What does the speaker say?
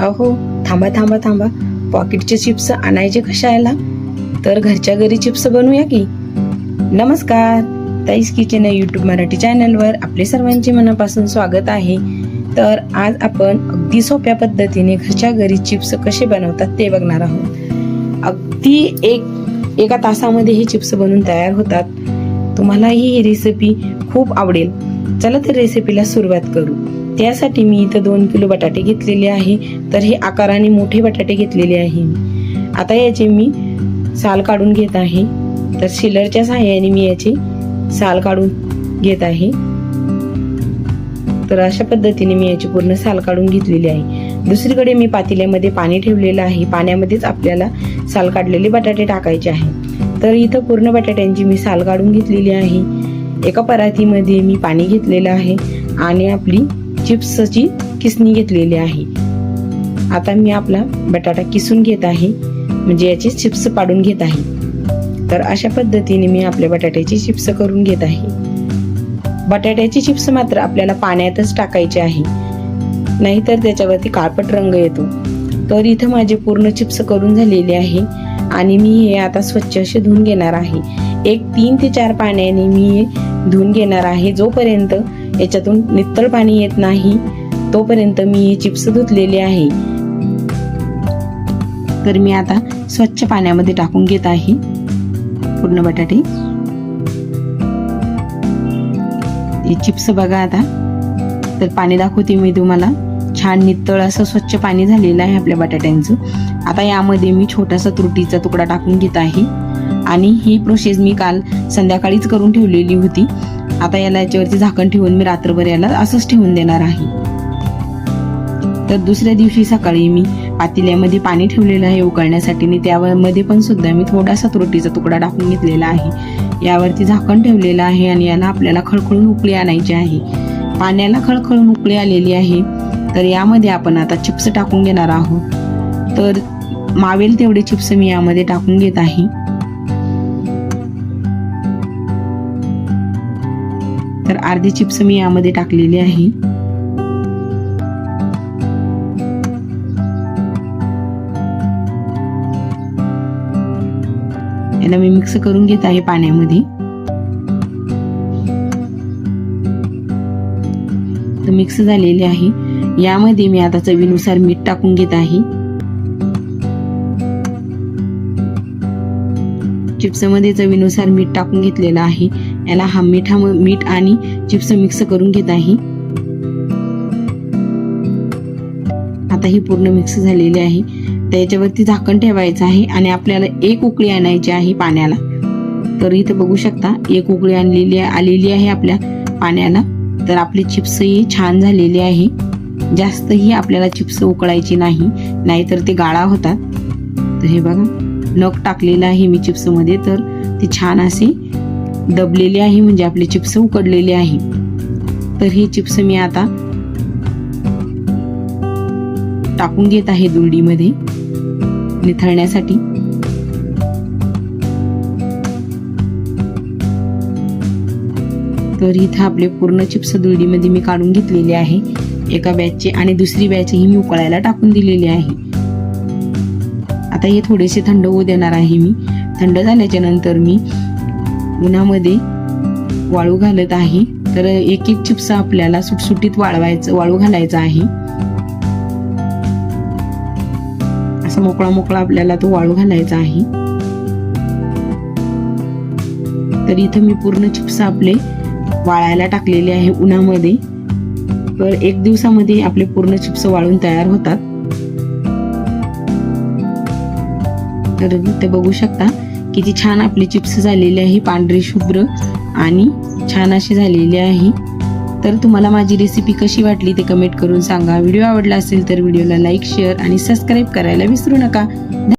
अहो थांबा थांबा थांबा. पॉकेटचे चिप्स आणायचे कशायला तर घरच्या घरी चिप्स बनवूया की? नमस्कार. ताईस किचन यूट्यूब मराठी चॅनलवर आपले सर्वांचे मनापासून स्वागत आहे. तर आज आपण अगदी सोप्या पद्धतीने घरच्या घरी चिप्स कसे बनवतात ते बघणार आहोत. अगदी एक एका तासामध्ये हे चिप्स बनवून तयार होतात. तुम्हालाही ही रेसिपी खूप आवडेल. चला तर रेसिपीला सुरुवात करू. त्यासाठी मी इथं दोन किलो बटाटे घेतलेले आहे. तर हे आकाराने मोठे बटाटे घेतलेले आहे. आता याचे मी साल काढून घेत आहे. तर शिलरच्या सहाय्याने मी याचे साल काढून घेत आहे. तर अशा पद्धतीने मी याची पूर्ण साल काढून घेतलेली आहे. दुसरीकडे मी पातेल्यामध्ये पाणी ठेवलेलं आहे. पाण्यामध्येच आपल्याला साल काढलेले बटाटे टाकायचे आहे. तर इथं पूर्ण बटाट्यांची मी साल काढून घेतलेली आहे. एका परातीमध्ये मी पाणी घेतलेलं आहे. आणि आपली चिप्सची किसणी घेतलेली आहे. आता मी आपला बटाटा किसून घेत आहे. म्हणजे याचे चिप्स पाडून घेत आहे. तर अशा पद्धतीने मी आपल्या बटाट्याची चिप्स करून घेत आहे. बटाट्याची चिप्स मात्र आपल्याला पाण्यातच टाकायचे आहे. नाहीतर त्याच्यावरती काळपट रंग येतो. तर इथं माझे पूर्ण चिप्स करून झालेले आहे. आणि मी हे आता स्वच्छ असे धुवून घेणार आहे. एक तीन ते चार पाण्याने मी हे धुवून घेणार आहे जोपर्यंत याच्यातून नितळ पाणी येत नाही. तोपर्यंत मी हे चिप्स धुतलेले आहे. तर मी आता स्वच्छ पाण्यामध्ये टाकून घेत आहे. पूर्ण बटाटे. हे चिप्स बघा आता. तर पाणी दाखवते मी तुम्हाला. छान नितळ असं स्वच्छ पाणी झालेलं आहे आपल्या बटाट्यांचं. आता यामध्ये मी छोटासा त्रुटीचा तुकडा टाकून घेत आहे. आणि ही प्रोसेस मी काल संध्याकाळीच करून ठेवलेली होती. आता याला याच्यावरती झाकण ठेवून मी रात्रभर याला असंच ठेवून देणार आहे. तर दुसऱ्या दिवशी सकाळी मी पातेल्यामध्ये पाणी ठेवलेलं आहे उकळण्यासाठी. आणि त्यामध्ये पण सुद्धा मी थोडासा त्रुटीचा तुकडा टाकून घेतलेला आहे. यावरती झाकण ठेवलेलं आहे आणि याला आपल्याला खळखळून उकळी आणायची आहे. पाण्याला खळखळून उकळी आलेली आहे. तर यामध्ये आपण आता चिप्स टाकून घेणार आहोत. तर मावेल तेवढे चिप्स मी यामध्ये टाकून घेत आहे. तर अर्धे चिप्स मी यामध्ये टाकलेले आहे. याला मी मिक्स करून घेत आहे पाण्यामध्ये. तर मिक्स झालेले आहे. यामध्ये मी आता चवीनुसार मीठ टाकून घेत आहे. चिप्समध्ये चवीनुसार मीठ टाकून घेतलेलं आहे. याला हा मिठा मीठ आणि चिप्स मिक्स करून घेत आहे. आता ही पूर्ण मिक्स झालेली आहे. त्याच्यावरती झाकण ठेवायचं आहे आणि आपल्याला एक उकळी आणायची आहे पाण्याला. तर इथं बघू शकता एक उकळी आणलेली आलेली आहे आपल्या पाण्याला. तर आपले चिप्स ही छान झालेली आहे. जास्तही आपल्याला चिप्स उकळायची नाही नाहीतर ते गाळा होतात. तर हे बघा नख टाकलेलं आहे मी चिप्समध्ये तर ते छान असे दबलेले आहे म्हणजे आपले चिप्स उकडलेले आहे. तर हे चिप्स मी आता टाकून घेत आहे दुरडीमध्ये निथळण्यासाठी. तर इथं आपले पूर्ण चिप्स दुरडीमध्ये मी काढून घेतलेले आहे. एका बॅचचे आणि दुसरी बॅच ही मी उकळायला टाकून दिलेली आहे. आता हे थोडेसे थंड होऊ देणार आहे मी. थंड झाल्याच्यानंतर मी उन्हामध्ये वाळू घालत आहे. तर एक एक चिप्स आपल्याला सुटसुटीत वाळवायचं वाळू घालायचं आहे. असा मोकळा मोकळा आपल्याला तो वाळू घालायचा आहे. तर इथं मी पूर्ण चिप्स आपले वाळायला टाकलेले आहे उन्हामध्ये. तर एक दिवसामध्ये आपले पूर्ण चिप्स वाळून तयार होतात. तर ते बघू शकता. किती छान आपले चिप्स झालेले आहे पांढरे शुभ्र आणि छान अशी झालेले आहे. तर तुम्हाला माझी रेसिपी कशी वाटली ते कमेंट करून सांगा. व्हिडिओ आवडला असेल तर व्हिडिओला लाईक शेअर आणि सबस्क्राईब करायला विसरू नका.